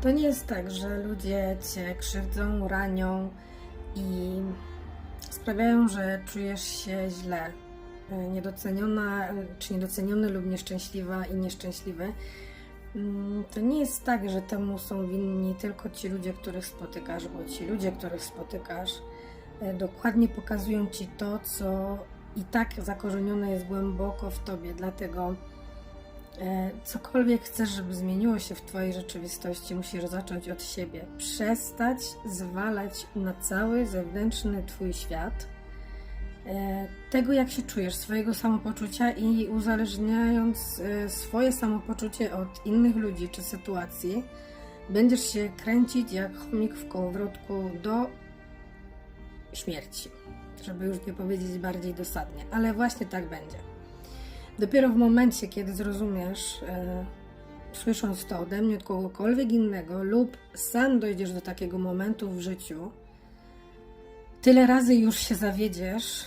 To nie jest tak, że ludzie cię krzywdzą, ranią i sprawiają, że czujesz się źle, niedoceniona, czy niedoceniony lub nieszczęśliwa i nieszczęśliwy. Mm, To nie jest tak, że temu są winni tylko ci ludzie, których spotykasz, bo ci ludzie, których spotykasz, e, dokładnie pokazują ci to, co i tak zakorzenione jest głęboko w tobie. Dlatego cokolwiek chcesz, żeby zmieniło się w twojej rzeczywistości, musisz zacząć od siebie. Przestać zwalać na cały zewnętrzny twój świat e, tego, jak się czujesz, swojego samopoczucia i uzależniając e, swoje samopoczucie od innych ludzi czy sytuacji, będziesz się kręcić jak chomik w kołowrotku do śmierci, żeby już nie powiedzieć bardziej dosadnie, ale właśnie tak będzie. Dopiero w momencie, kiedy zrozumiesz, e, słysząc to ode mnie, od kogokolwiek innego, lub sam dojdziesz do takiego momentu w życiu, tyle razy już się zawiedziesz,